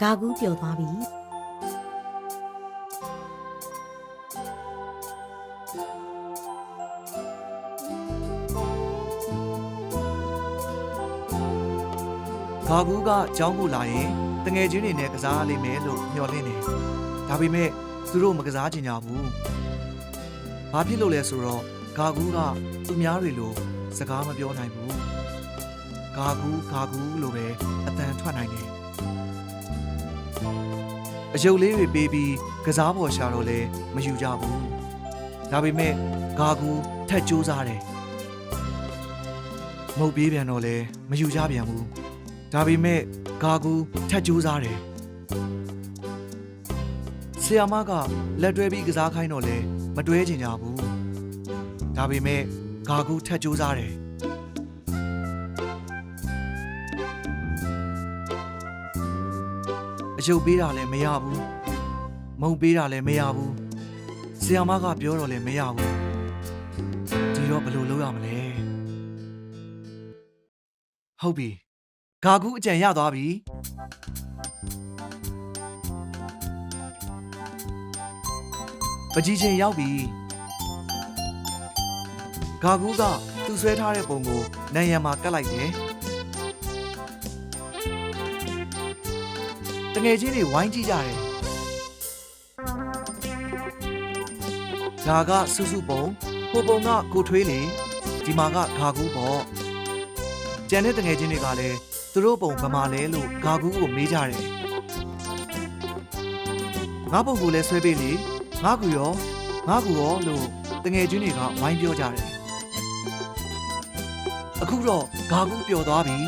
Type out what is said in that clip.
ဂါကူးပျော်သွားပြီဂါကူးကကြောင်းကိုလာရင်တငယ်ချင်းတွေနဲ့ကစားရလိမ့်မယ်လို့မျှော်လင့်တယ်။ဒါပေမဲ့သူတို့မကစားချင်ကြဘူး။ဘာဖြစ်လို့လဲဆိုတော့ဂါကူးကသူများတွေလိုစကားမပြောနိုင်ဘူး။ ဂါကူးဂါကူးလို့ပဲအတန်ထွက်နိုင်တယ်။အယုတ်လေးတွေပေးပြီးကစားပေါ်ရှာတော့လဲမယူကြဘူး။ဒါပေမဲ့ဂါကူးထက်ကြိုးစားတယ်။မုတ်ပြေးပြန်တော့လဲမယူကြပြန်ဘူး။ဒါပေမဲ့ဂါကူထက်ကြိုးစားတယ်ဆီယာမကလက်တွဲပြီးကစားခိုင်းတော့လဲမတွဲချင်ကြဘူးဒါပေမဲ့ဂါကူထက်ကြိုးစားတယ် အယုတ်ပေးတာလည်းမရဘူးမုံပေးတာလည်းမရဘူးဆီယာမကပြောတော့လည်းမရဘူးဒီတော့ဘယ်လိုလုပ်ရမလဲဟုတ်ပြီဂါကူအကြံရသွားပြီပကြီးချင်းရောက်ပြီဂါကူကသူ့ဆွဲထားတဲ့ပုံကိုနံရံမှာကတ်လိုက်တယ် တငယ်ချင်းတွေဝိုင်းကြည့်ကြတယ်ဒါကစုစုပုံဟိုပုံကကိုထွေးလေဒီမှာကဂါကူပေါ့ကျန်တဲ့တငယ်ချင်းတွေကလည်းသူတို့ပုံဗမာလဲလို့ဂါကူးကိုမေးကြတယ်ငါပုံကိုလည်းဆွဲပေးလေငါကူရောငါကူရောလို့တငယ်ချင်းတွေကဝိုင်းပြောကြတယ်အခုတော့ဂါကူးပျော်သွားပြီ